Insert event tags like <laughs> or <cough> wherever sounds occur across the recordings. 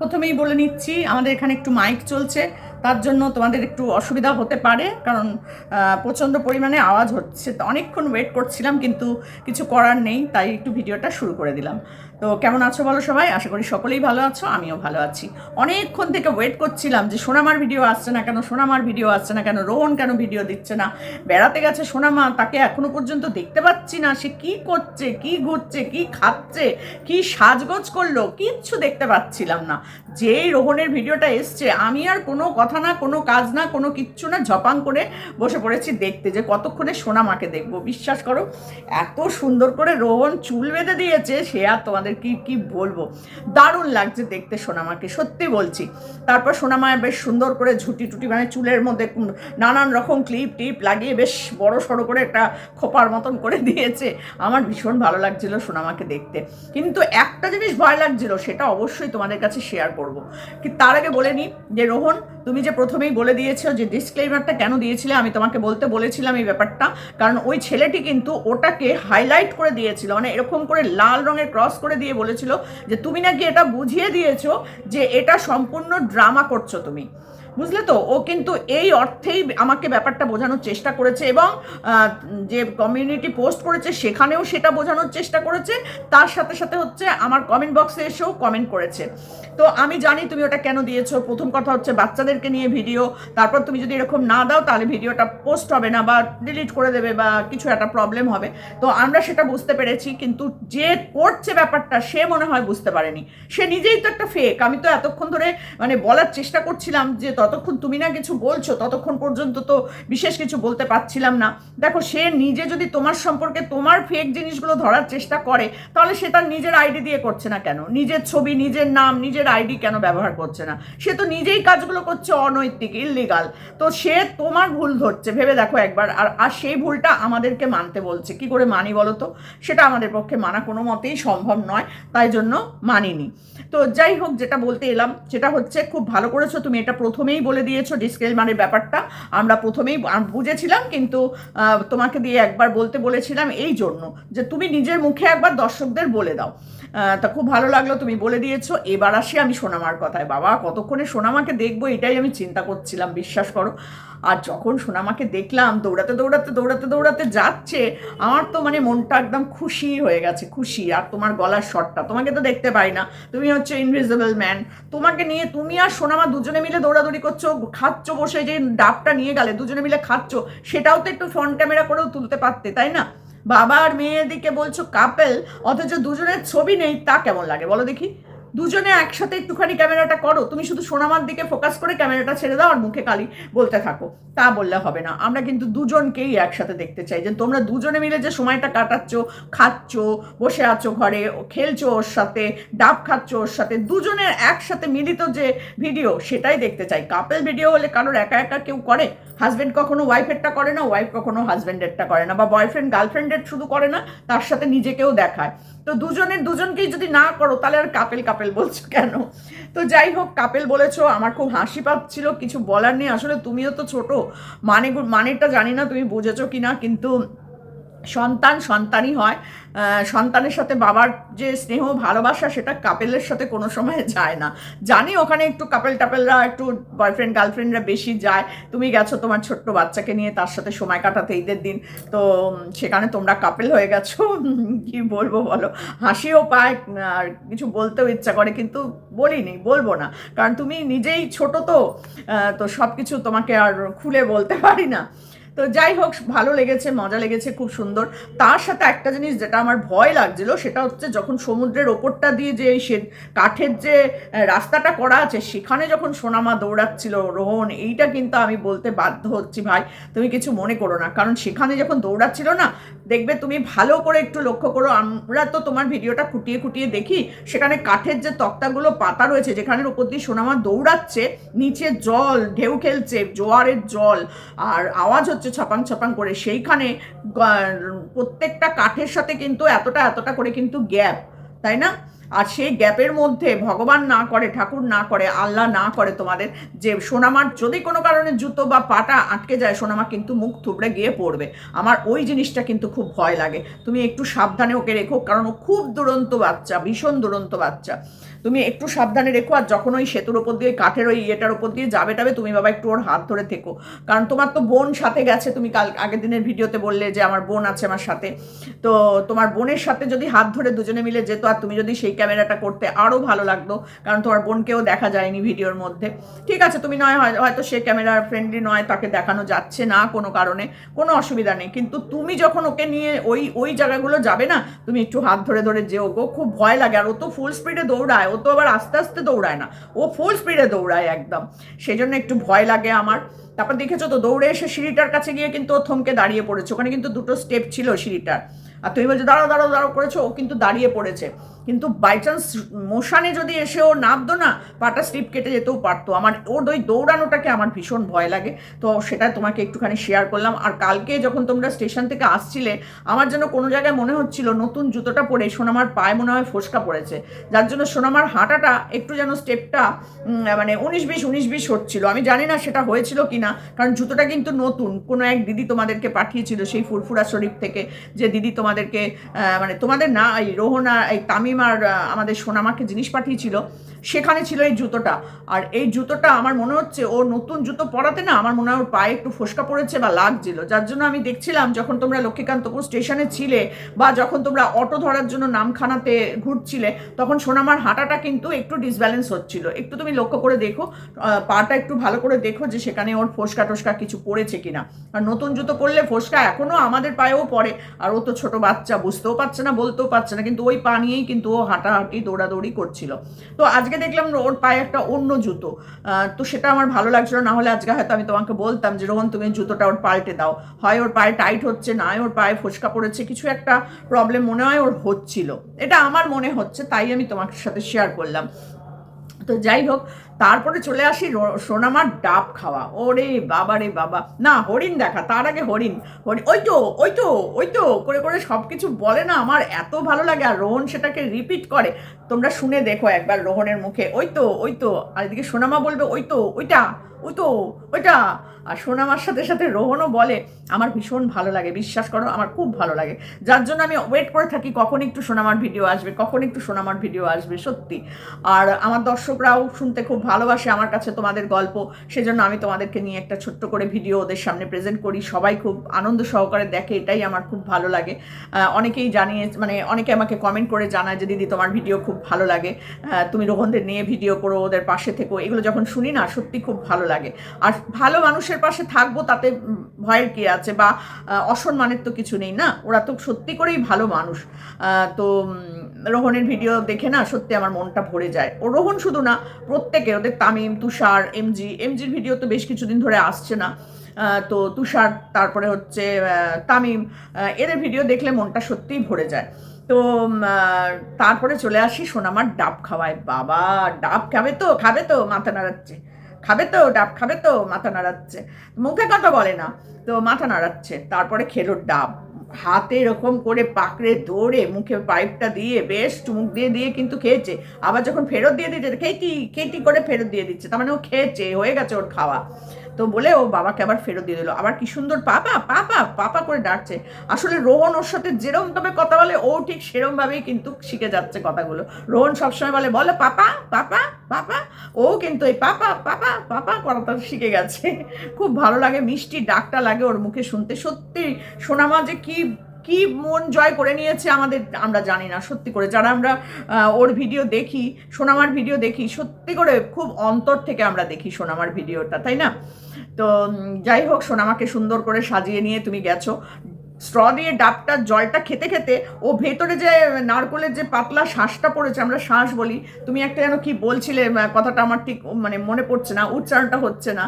প্রথমেই বলে নিচ্ছি, আমাদের এখানে একটু মাইক চলছে, তার জন্য তোমাদের একটু অসুবিধা হতে পারে, কারণ প্রচণ্ড পরিমাণে আওয়াজ হচ্ছে। অনেকক্ষণ ওয়েট করছিলাম, কিন্তু কিছু করার নেই, তাই একটু ভিডিওটা শুরু করে দিলাম। তো কেমন আছো বলো সবাই? আশা করি সকলেই ভালো আছো, আমিও ভালো আছি। অনেকক্ষণ থেকে ওয়েট করছিলাম যে সোনামার ভিডিও আসছে না কেন, সোনামার ভিডিও আসছে না কেন, রোহন কেন ভিডিও দিচ্ছে না? বেড়াতে গেছে সোনামা, তাকে এখনও পর্যন্ত দেখতে পাচ্ছি না। সে কি করছে, কি ঘুরছে, কি খাচ্ছে, কি সাজগোজ করল, কিচ্ছু দেখতে পাচ্ছিলাম না। যেই রোহনের ভিডিওটা এসছে, আমি আর কোনো কথা না, কোনো কাজ না, কোনো কিচ্ছু না, ঝপাং করে বসে পড়েছি দেখতে যে কতক্ষণে সোনামাকে দেখব। বিশ্বাস করো, এত সুন্দর করে রোহন চুল বেঁধে দিয়েছে, সে আর তোমাদের কি কি বলব? দারুণ লাগছে দেখতে সোনামাকে, সত্যি বলছি। তারপর সোনামা বেশ সুন্দর করে ঝুটি টুটি মানে চুলের মধ্যে নানান রকম ক্লিপ টিপ লাগিয়ে বেশ বড় সড়ো করে একটা খোপার মতন করে দিয়েছে। আমার ভীষণ ভালো লাগছিল সোনামাকে দেখতে। কিন্তু একটা জিনিস ভয় লাগছিল, সেটা অবশ্যই তোমাদের কাছে শেয়ার করব। কি, তার আগে বলে নিই যে রোহন তুমি যে প্রথমেই বলে দিয়েছ যে ডিসক্লেমারটা কেন দিয়েছিলে, আমি তোমাকে বলতে বলেছিলাম এই ব্যাপারটা। কারণ ওই ছেলেটি কিন্তু ওটাকে হাইলাইট করে দিয়েছিল মানে এরকম করে লাল রঙের ক্রস করে দিয়ে বলেছিল যে, তুমি নাকি এটা বুঝিয়ে দিয়েছ যে এটা সম্পূর্ণ ড্রামা করছ তুমি। বুঝলে তো? ও কিন্তু এই অর্থেই আমাকে ব্যাপারটা বোঝানোর চেষ্টা করেছে এবং যে কমিউনিটি পোস্ট করেছে সেখানেও সেটা বোঝানোর চেষ্টা করেছে। তার সাথে সাথে হচ্ছে আমার কমেন্ট বক্সে এসেও কমেন্ট করেছে। তো আমি জানি তুমি ওটা কেন দিয়েছ। প্রথম কথা হচ্ছে বাচ্চাদেরকে নিয়ে ভিডিও, তারপর তুমি যদি এরকম না দাও তাহলে ভিডিওটা পোস্ট হবে না বা ডিলিট করে দেবে বা কিছু একটা প্রবলেম হবে। তো আমরা সেটা বুঝতে পেরেছি, কিন্তু যে করছে ব্যাপারটা সে মনে হয় বুঝতে পারেনি। সে নিজেই তো একটা ফেক আমি তো এতক্ষণ ধরে মানে বলার চেষ্টা করছিলাম যে ততক্ষণ তুমি না কিছু বলছো, ততক্ষণ পর্যন্ত তো বিশেষ কিছু বলতে পারছিলাম না। দেখো, সে নিজে যদি তোমার সম্পর্কে তোমার ফেক জিনিসগুলো ধরার চেষ্টা করে, তাহলে সে তার নিজের আইডি দিয়ে করছে না কেন? নিজের ছবি, নিজের নাম, নিজের আইডি কেন ব্যবহার করছে না? সে তো নিজেই কাজগুলো করছে অনৈতিক ইললিগাল তো সে তোমার ভুল ধরছে। ভেবে দেখো একবার। আর আর সেই ভুলটা আমাদেরকে মানতে বলছে। কি করে মানি বলো তো? সেটা আমাদের পক্ষে মানা কোনো মতেই সম্ভব নয়। তাই জন্য মানিনি। তো যাই হোক, যেটা বলতে এলাম, সেটা হচ্ছে খুব ভালো করেছ। তুমি এটা প্রথমেই বলে দিয়েছ ডিসক্লেমারের ব্যাপারটা। আমরা প্রথমেই বুঝেছিলাম কিন্তু তোমাকে দিয়ে একবার বলতে বলেছিলাম এই জন্য যে তুমি নিজের মুখে একবার দর্শকদের বলে দাও। তা খুব ভালো লাগল, তুমি বলে দিয়েছ। এবার আসি আমি সোনামার কথায়, বাবা, কতক্ষণে সোনামাকে দেখব এটাই আমি চিন্তা করছিলাম, বিশ্বাস করো। আর যখন সোনামাকে দেখলাম, দৌড়াতে দৌড়াতে দৌড়াতে দৌড়াতে যাচ্ছে, আমার তো মানে মনটা একদম খুশি হয়ে গেছে, খুশি। আর তোমার গলার শটটা তোমাকে তো দেখতে পাই না। তুমি হচ্ছে ইনভিজিবল ম্যান তোমাকে নিয়ে তুমি আর সোনামা দুজনে মিলে দৌড়াদৌড়ি করছ, খাচ্ছ বসে, যে ডাবটা নিয়ে গেলে, দুজনে মিলে খাচ্ছ, সেটাও তো একটু ফ্রন্ট ক্যামেরা করেও তুলতে পারতে, তাই না? বাবা আর মেয়ের দিকে বলছো কাপেল অথচ দুজনের ছবি নেই, তা কেমন লাগে? বলো দেখি। দুজনে একসাথে একটুখানি ক্যামেরাটা করো। তুমি শুধু সোনামার দিকে ফোকাস করে ক্যামেরাটা ছেড়ে দাও আর মুখে কালি বলতে থাকো। তা বললে হবে না। আমরা কিন্তু দুজনকেই একসাথে দেখতে চাই। যে তোমরা দুজনে মিলে যে সময়টা কাটাচ্ছ, খাচ্ছ, বসে আছো ঘরে খেলছো ওর সাথে, ডাব খাচ্ছ ওর সাথে, দুজনের একসাথে মিলিত যে ভিডিও সেটাই দেখতে চাই। কাপেল ভিডিও হলে কারোর একা একা কেউ করে? হাজব্যান্ড কখনো ওয়াইফেরটা করে না ওয়াইফ কখনো হাজব্যান্ডেরটা করে না বা বয়ফ্রেন্ড গার্লফ্রেন্ডের শুধু করে না, তার সাথে নিজেকেও দেখায়। তো দুজনের, দুজনকেই যদি না করো, তাহলে আর কাপেল কাপেল বলছো কেন? তো যাই হোক কাপেল বলেছ, আমার খুব হাসি পাচ্ছিল, কিছু বলার নেই। আসলে তুমিও তো ছোট মানে মানেটা জানি না, তুমি বুঝেছ কি না কিন্তু সন্তান, সন্তানই হয়। সন্তানের সাথে বাবার যে স্নেহ, ভালোবাসা, সেটা কাপেলের সাথে কোনো সময় যায় না। জানি ওখানে একটু কাপেল টাপেলরা, একটু বয়ফ্রেন্ড গার্লফ্রেন্ডরা বেশি যায়। তুমি গেছো তোমার ছোট্ট বাচ্চাকে নিয়ে, তার সাথে সময় কাটাতে ঈদের দিন। তো সেখানে তোমরা কাপেল হয়ে গেছো। <laughs> কি বলব বলো? হাসিও পায়, আর কিছু বলতেও ইচ্ছা করে, কিন্তু বলিনি, বলব না। কারণ তুমি নিজেই ছোট তো তো সব কিছু তোমাকে আর খুলে বলতে পারি না। তো যাই হোক, ভালো লেগেছে, মজা লেগেছে, খুব সুন্দর। তার সাথে একটা জিনিস যেটা আমার ভয় লাগছিল, সেটা হচ্ছে যখন সমুদ্রের ওপরটা দিয়ে যে সে কাঠের যে রাস্তাটা করা আছে, সেখানে যখন সোনামা দৌড়াচ্ছিল, রোহন, এইটা কিন্তু আমি বলতে বাধ্য হচ্ছি, ভাই, তুমি কিছু মনে করো না। কারণ সেখানে যখন দৌড়াচ্ছিল না, দেখবে তুমি ভালো করে একটু লক্ষ্য করো, আমরা তো তোমার ভিডিওটা খুঁটিয়ে খুঁটিয়ে দেখি, সেখানে কাঠের যে তক্তাগুলো পাতা রয়েছে যেখানের উপর দিয়ে সোনামা দৌড়াচ্ছে, নিচে জল, ঢেউ খেলছে, জোয়ারের জল, আর আওয়াজ হচ্ছে ছপাং ছপাং করে। সেইখানে প্রত্যেকটা কাঠের সাথে কিন্তু এতটা এতটা করে কিন্তু গ্যাপ, তাই না? আর সেই গ্যাপের মধ্যে ভগবান না করে, ঠাকুর না করে, আল্লাহ না করে তোমাদের, যে সোনামার যদি কোনো কারণে জুতো বা পাটা আটকে যায়, সোনামা কিন্তু মুখ থুবড়ে গিয়ে পড়বে। আমার ওই জিনিসটা কিন্তু খুব ভয় লাগে। তুমি একটু সাবধানে ওকে রেখো, কারণ ও খুব দুরন্ত বাচ্চা, ভীষণ দুরন্ত বাচ্চা। তুমি একটু সাবধানে রেখো আর যখন ওই সেতুর ওপর দিয়ে, কাঠের ওই ইয়েটার ওপর দিয়ে যাবে টাবে, তুমি বাবা একটু ওর হাত ধরে থেকো। কারণ তোমার তো বোন সাথে গেছে, তুমি কাল, আগের দিনের ভিডিওতে বললে যে আমার বোন আছে আমার সাথে। তো তোমার বোনের সাথে যদি হাত ধরে দুজনে মিলে যেত আর তুমি যদি সেই ক্যামেরাটা করতে আরও ভালো লাগতো। কারণ তোমার বোনকেও দেখা যায়নি ভিডিওর মধ্যে। ঠিক আছে, তুমি নয়, হয়- হয়তো সে ক্যামেরার ফ্রেন্ডলি নয়, তাকে দেখানো যাচ্ছে না কোনো কারণে, কোনো অসুবিধা নেই। কিন্তু তুমি যখন ওকে নিয়ে ওই ওই জায়গাগুলো যাবে না, তুমি একটু হাত ধরে ধরে যেও গো। খুব ভয় লাগে আর ও তো ফুল স্পিডে দৌড়ায়, ও তো আবার আস্তে আস্তে দৌড়ায় না। ও ফুল স্পিডে দৌড়ায় একদম। সেই জন্য একটু ভয় লাগে আমার। তারপর দেখেছ তো, দৌড়ে এসে সিঁড়িটার কাছে গিয়ে কিন্তু ও থমকে দাঁড়িয়ে পড়েছে। ওখানে কিন্তু দুটো স্টেপ ছিল সিঁড়িটার। আর তুমি বলছো দাঁড়ো দাঁড়াও দাঁড়াও করেছ, ও কিন্তু দাঁড়িয়ে পড়েছে। কিন্তু বাই চান্স মোশানে যদি এসে ও নামতো না, পাটা স্লিপ কেটে যেতেও পারতো। আমার ওর ওই দৌড়ানোটাকে আমার ভীষণ ভয় লাগে। তো সেটা তোমাকে একটুখানি শেয়ার করলাম। আর কালকে যখন তোমরা স্টেশন থেকে আসছিলে, আমার যেন কোনো জায়গায় মনে হচ্ছিল নতুন জুতোটা পরে সোনামার পায়ে মনে হয় ফোসকা পড়েছে। যার জন্য সোনামার হাঁটাটা একটু যেন স্টেপটা মানে উনিশ বিশ উনিশ বিশ হচ্ছিল। আমি জানি না সেটা হয়েছিল কি না কারণ জুতোটা কিন্তু নতুন। কোনো এক দিদি তোমাদেরকে পাঠিয়েছিল সেই ফুরফুরা শরীফ থেকে যে দিদি তোমাদেরকে মানে তোমাদের না, এই রোহনা, এই তামিম আহ, আমাদের সোনামাকে জিনিস পাঠিয়েছিল। সেখানে ছিল এই জুতোটা। আর এই জুতোটা আমার মনে হচ্ছে ও নতুন জুতো পরাতে না আমার মনে হয় ওর পায়ে একটু ফোসকা পড়েছে বা লাগছিল। যার জন্য আমি দেখছিলাম যখন তোমরা লক্ষ্মীকান্তপুর স্টেশনে ছিলে বা যখন তোমরা অটো ধরার জন্য নামখানাতে ঘুরছিলে, তখন সোনামার হাঁটাটা কিন্তু একটু ডিসব্যালেন্স হচ্ছিল। একটু তুমি লক্ষ্য করে দেখো পাটা একটু ভালো করে দেখো যে সেখানে ওর ফোসকা টোসকা কিছু পড়েছে কিনা। আর নতুন জুতো পরলে ফোসকা এখনও আমাদের পায়েও পড়ে। আর ও তো ছোটো বাচ্চা, বুঝতেও পারছে না, বলতেও পারছে না, কিন্তু ওই পা নিয়েই কিন্তু ও হাঁটাহাঁটি, দৌড়াদৌড়ি করছিল। তো আজকে দেখলাম ওর পায়ে একটা অন্য জুতো। তো সেটা আমার ভালো লাগছিল, না হলে আজকে হয়তো আমি তোমাকে বলতাম যে, রোহন, তুমি জুতোটা ওর পাল্টে দাও। হয় ওর পায়ে টাইট হচ্ছে না ওর পায়ে ফোসকা পড়েছে, কিছু একটা প্রবলেম মনে হয় ওর হচ্ছিল। এটা আমার মনে হচ্ছে, তাই আমি তোমার সাথে শেয়ার করলাম। তো যাই হোক তারপরে চলে আসি সোনামার ডাব খাওয়া। ওরে বাবা রে বাবা। না, হরিণ দেখা, তার আগে হরিণ। হরিণ ওই তো ওই তো ওই তো, করে করে সব কিছু বলে না, আমার এত ভালো লাগে, আর রোহন সেটাকে রিপিট করে। তোমরা শুনে দেখো একবার রোহনের মুখে, ওই তো ওই তো, আর এদিকে সোনামা বলবে, ওই তো, ওইটা, ওই তো, ওইটা। আর সোনামার সাথে সাথে রোহনও বলে, আমার ভীষণ ভালো লাগে, বিশ্বাস করো, আমার খুব ভালো লাগে। যার জন্য আমি ওয়েট করে থাকি, কখন একটু সোনামার ভিডিও আসবে, কখন একটু সোনামার ভিডিও আসবে, সত্যি। আর আমার দর্শকরাও শুনতে খুব ভালোবাসে আমার কাছে তোমাদের গল্প, সেজন্য আমি তোমাদেরকে নিয়ে একটা ছোট্ট করে ভিডিও ওদের সামনে প্রেজেন্ট করি। সবাই খুব আনন্দ সহকারে দেখে, এটাই আমার খুব ভালো লাগে। অনেকেই জানিয়ে মানে অনেকে আমাকে কমেন্ট করে জানায় যে, দিদি, তোমার ভিডিও খুব ভালো লাগে। তুমি রোহনদের নিয়ে ভিডিও করো, ওদের পাশে থেকো। এগুলো যখন শুনি না, সত্যি খুব ভালো লাগে। আর ভালো মানুষের পাশে থাকব, তাতে ভয়ের কি আছে? বা অসম্মানের তো কিছু নেই না? ওরা তো সত্যি করেই ভালো মানুষ। তো রোহনের ভিডিও দেখে না সত্যি আমার মনটা ভরে যায়। ও রোহন শুধু না, প্রত্যেকে, ওদের তামিম, তুষার, এমজি, এমজির ভিডিও তো বেশ কিছুদিন ধরে আসছে না। তো তুষার, তারপরে হচ্ছে তামিম এদের ভিডিও দেখলে মনটা সত্যিই ভরে যায়। তো তারপরে চলে আসি সোনামার ডাব খাওয়ায়। বাবা, ডাব খাবে তো খাবে তো, মাথা নাড়াচ্ছে। খাবে তো, ডাব খাবে তো, মাথা নাড়াচ্ছে। মুখে কথা বলে না, তো মাথা নাড়াচ্ছে। তারপরে খেলো ডাব। হাতে এরকম করে পাকড়ে ধরে মুখে পাইপটা দিয়ে বেশ চুমুক দিয়ে দিয়ে কিন্তু খেয়েছে। আবার যখন ফেরত দিয়ে দিচ্ছে খেটি খেটি করে ফেরত দিয়ে দিচ্ছে, তার মানে ও খেয়েছে, হয়ে গেছে ওর খাওয়া। তো বলে ও বাবাকে আবার ফেরত দিয়ে দিল। আবার কি সুন্দর পাপা পাপা পাপা করে ডাকছে। আসলে রোহন ওর সাথে যেরম তবে কথা বলে, ও ঠিক সেরমভাবেই কিন্তু শিখে যাচ্ছে কথাগুলো। রোহন সবসময় বলে, বলো পাপা পাপা পাপা। ও কিন্তু এই পাপা পাপা পাপা করাটা শিখে গেছে। খুব ভালো লাগে, মিষ্টি ডাকটা লাগে ওর মুখে শুনতে। সত্যি সোনামা যে কি কি মন জয় করে নিয়েছে আমাদের আমরা জানি না, সত্যি করে। যারা আমরা ওর ভিডিও দেখি, সোনামার ভিডিও দেখি, সত্যি করে খুব অন্তর থেকে আমরা দেখি সোনামার ভিডিওটা তাই না? তো যাই হোক, সোনামাকে সুন্দর করে সাজিয়ে নিয়ে তুমি গেছো। স্ট্র দিয়ে ডাবটা, জলটা খেতে খেতে ও ভেতরে যে নারকলের যে পাতলা শ্বাসটা পড়েছে, আমরা শ্বাস বলি, তুমি একটা যেন কি বলছিলে কথাটা আমার ঠিক মানে মনে পড়ছে না, উচ্চারণটা হচ্ছে না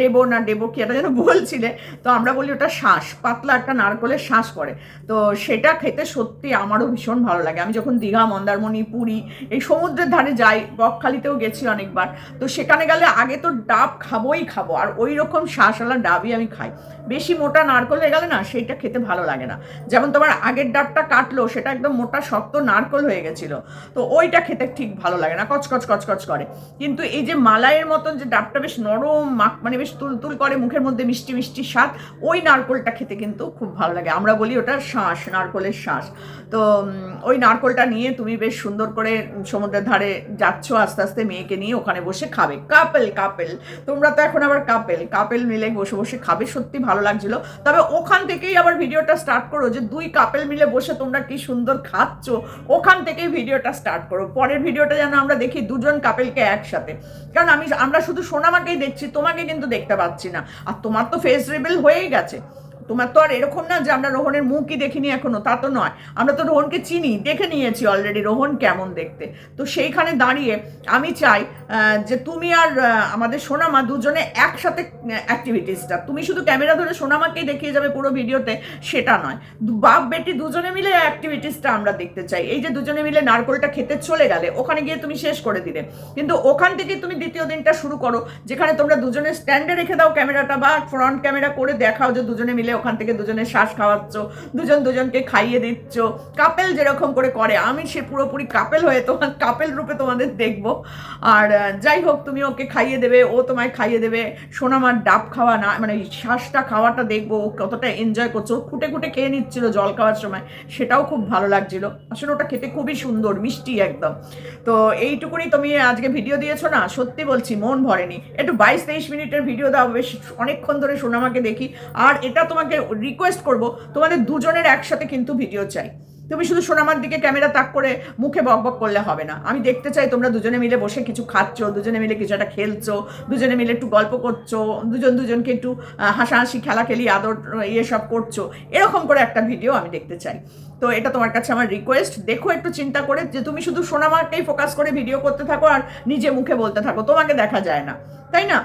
দেবো না দেবো কি এটা যেন বলছিলে, তো আমরা বলি ওটা শ্বাস, পাতলা একটা নারকলের শ্বাস পড়ে তো সেটা খেতে সত্যি আমারও ভীষণ ভালো লাগে। আমি যখন দীঘা, মন্দারমণি, পুরী এই সমুদ্রের ধারে যাই, বকখালিতেও গেছি অনেকবার, তো সেখানে গেলে আগে তো ডাব খাবোই খাব, আর ওই রকম শ্বাসওয়ালা ডাবই আমি খাই। বেশি মোটা নারকল হয়ে গেলে না সেটা সেইটা খেতে ভালো লাগে না। যেমন তোমার আগের ডাবটা কাটলো, সেটা একদম মোটা, শক্ত নারকল হয়ে গেছিল। তো ওইটা খেতে ঠিক ভালো লাগে না, কচকচ কচকচ করে। কিন্তু এই যে মালাইয়ের মতন যে ডাবটা বেশ নরম, মাখ মানে বেশ তুলতুল করে, মুখের মধ্যে মিষ্টি মিষ্টি স্বাদ, ওই নারকলটা খেতে কিন্তু খুব ভালো লাগে। আমরা বলি ওটা শ্বাস নারকলের শ্বাস তো ওই নারকলটা নিয়ে তুমি বেশ সুন্দর করে সমুদ্রের ধারে যাচ্ছ, আস্তে আস্তে মেয়েকে নিয়ে ওখানে বসে খাবে। Couple couple. তোমরা তো এখন আবার কাপেল। কাপেল মিলে বসে বসে খাবে, সত্যি ভালো লাগছিল। তবে ওখান থেকেই আবার ভিডিওটা স্টার্ট করো যে দুই কাপেল মিলে বসে তোমরা কি সুন্দর খাচ্ছ? ওখান থেকেই ভিডিওটা স্টার্ট করো। পরের ভিডিওটা যেন আমরা দেখি দুজন কাপেলকে একসাথে। কারণ আমি, আমরা শুধু সোনামাকেই দেখছি, তোমাকে কিন্তু দেখতে পাচ্ছি না। আর তোমার তো ফেস রিবেল হয়েই গেছে। তোমার তো আর এরকম না যে আমরা রোহনের মুখই দেখিনি এখনও, তা তো নয়। আমরা তো রোহনকে চিনি, দেখে নিয়েছি অলরেডি রোহন কেমন দেখতে। তো সেইখানে দাঁড়িয়ে আমি চাই যে তুমি আর আমাদের সোনামা দুজনে একসাথে অ্যাক্টিভিটিসটা তুমি শুধু ক্যামেরা ধরে সোনামাকেই দেখিয়ে যাবে পুরো ভিডিওতে, সেটা নয়। বাপ, বেটি দুজনে মিলে অ্যাক্টিভিটিসটা আমরা দেখতে চাই। এই যে দুজনে মিলে নারকোলটা খেতে চলে গেলে, ওখানে গিয়ে তুমি শেষ করে দিলে। কিন্তু ওখান থেকে তুমি দ্বিতীয় দিনটা শুরু করো, যেখানে তোমরা দুজনে স্ট্যান্ডে রেখে দাও ক্যামেরাটা বা ফ্রন্ট ক্যামেরা করে দেখাও যে দুজনে মিলে ওখান থেকে দুজনে শ্বাস খাওয়াচ্ছ, দুজন দুজনকে খাইয়ে দিচ্ছ। কাপেল যেরকম করে করে, আমি সে পুরোপুরি কাপেল হয়ে তোমার, কাপেল রূপে তোমাদের দেখব। আর যাই হোক, তুমি ওকে খাইয়ে দেবে, ও তোমায় খাইয়ে দেবে। সোনামার ডাব খাওয়া না মানে শ্বাসটা খাওয়াটা দেখব, ও কতটা এনজয় করছ। খুঁটে খুঁটে খেয়ে নিচ্ছিল জল খাওয়ার সময়, সেটাও খুব ভালো লাগছিল। আসলে ওটা খেতে খুবই সুন্দর, মিষ্টি একদম। তো এইটুকুনি তুমি আজকে ভিডিও দিয়েছ না, সত্যি বলছি, মন ভরেনি। একটু বাইশ তেইশ মিনিটের ভিডিও দাও, বেশ অনেকক্ষণ ধরে সোনামাকে দেখি। আর এটা তোমাকে রিকোয়েস্ট করব, তোমাদের দুজনের একসাথে কিন্তু ভিডিও চাই। তুমি শুধু সোনামার দিকে ক্যামেরা তাক করে মুখে বক বক করলে হবে না। আমি দেখতে চাই তোমরা দুজনে মিলে বসে কিছু খাচ্ছ, দুজনে মিলে কিছু একটা খেলছো, দুজনে মিলে একটু গল্প করছ, দুজন দুজনকে একটু হাসাহাসি খেলা খেলি আদর ইয়ে সব করছ। এরকম করে একটা ভিডিও আমি দেখতে চাই। তো এটা তোমার কাছে আমার রিকোয়েস্ট দেখো একটু চিন্তা করে যে তুমি শুধু সোনামাকেই ফোকাস করে ভিডিও করতে থাকো আর নিজে মুখে বলতে থাকো। তোমাকে দেখা যায় না। তাই না?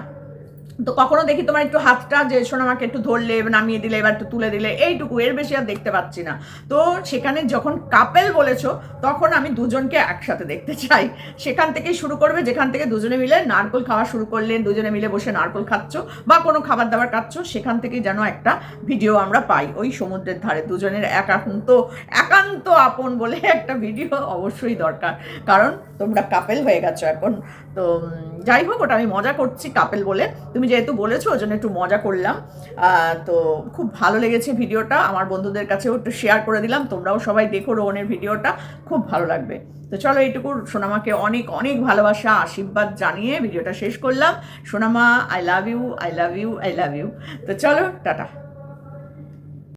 তো কখনো দেখি তোমার একটু হাতটা যে আমাকে একটু ধরলে, নামিয়ে দিলে, এবার একটু তুলে দিলে, এইটুকু, এর বেশি আর দেখতে পাচ্ছি না। তো সেখানে যখন কাপেল বলেছ, তখন আমি দুজনকে একসাথে দেখতে চাই। সেখান থেকেই শুরু করবে, যেখান থেকে দুজনে মিলে নারকোল খাওয়া শুরু করলে, দুজনে মিলে বসে নারকোল খাচ্ছ বা কোনো খাবার দাবার খাচ্ছ, সেখান থেকেই যেন একটা ভিডিও আমরা পাই। ওই সমুদ্রের ধারে, দুজনের একান্ত একান্ত আপন বলে একটা ভিডিও অবশ্যই দরকার। কারণ তোমরা কাপেল হয়ে গেছো এখন। তো যাই হোক, ওটা আমি মজা করছি কাপেল বলে। তুমি যেহেতু বলেছ, ওই জন্য একটু মজা করলাম। তো খুব ভালো লেগেছে ভিডিওটা। আমার বন্ধুদের কাছেও একটু শেয়ার করে দিলাম। তোমরাও সবাই দেখো রোহনের ভিডিওটা। খুব ভালো লাগবে। তো চলো এইটুকু সোনামাকে অনেক অনেক ভালোবাসা, আশীর্বাদ জানিয়ে ভিডিওটা শেষ করলাম। সোনামা I love you I love you I love you তো চলো, টাটা।